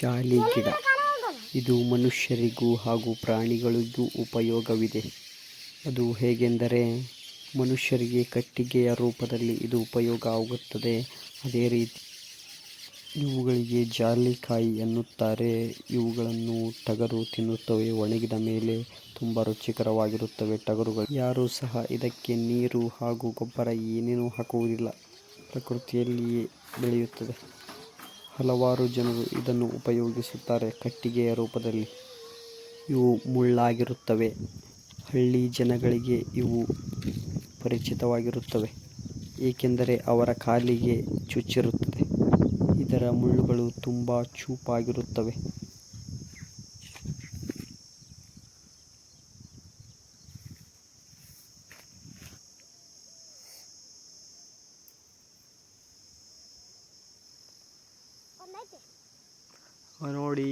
ಜಾಲಿ ಗಿಡ ಇದು ಮನುಷ್ಯರಿಗೂ ಹಾಗೂ ಪ್ರಾಣಿಗಳಿಗೂ ಉಪಯೋಗವಿದೆ. ಅದು ಹೇಗೆಂದರೆ, ಮನುಷ್ಯರಿಗೆ ಕಟ್ಟಿಗೆಯ ರೂಪದಲ್ಲಿ ಇದು ಉಪಯೋಗ ಆಗುತ್ತದೆ. ಅದೇ ರೀತಿ ಇವುಗಳಿಗೆ ಜಾಲಿಕಾಯಿ ಎನ್ನುತ್ತಾರೆ. ಇವುಗಳನ್ನು ಟಗರು ತಿನ್ನುತ್ತವೆ. ಒಣಗಿದ ಮೇಲೆ ತುಂಬ ರುಚಿಕರವಾಗಿರುತ್ತವೆ ಟಗರುಗಳು. ಯಾರೂ ಸಹ ಇದಕ್ಕೆ ನೀರು ಹಾಗೂ ಗೊಬ್ಬರ ಏನೇನೂ ಹಾಕುವುದಿಲ್ಲ. ಪ್ರಕೃತಿಯಲ್ಲಿಯೇ ಬೆಳೆಯುತ್ತದೆ. ಹಲವಾರು ಜನರು ಇದನ್ನು ಉಪಯೋಗಿಸುತ್ತಾರೆ ಕಟ್ಟಿಗೆಯ ರೂಪದಲ್ಲಿ. ಇವು ಮುಳ್ಳಾಗಿರುತ್ತವೆ. ಹಳ್ಳಿ ಜನಗಳಿಗೆ ಇವು ಪರಿಚಿತವಾಗಿರುತ್ತವೆ, ಏಕೆಂದರೆ ಅವರ ಕಾಲಿಗೆ ಚುಚ್ಚಿರುತ್ತದೆ. ಇದರ ಮುಳ್ಳುಗಳು ತುಂಬ ಚೂಪಾಗಿರುತ್ತವೆ. ನೋಡಿ.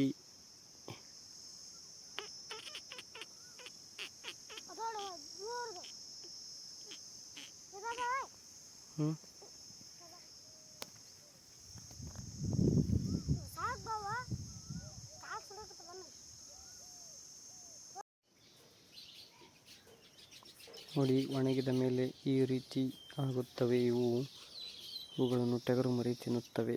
ನೋಡಿ ಒಣಗಿದ ಮೇಲೆ ಈ ರೀತಿ ಆಗುತ್ತವೆ ಇವು. ಇವುಗಳನ್ನು ಟಗರು ಮರಿ ತಿನ್ನುತ್ತವೆ.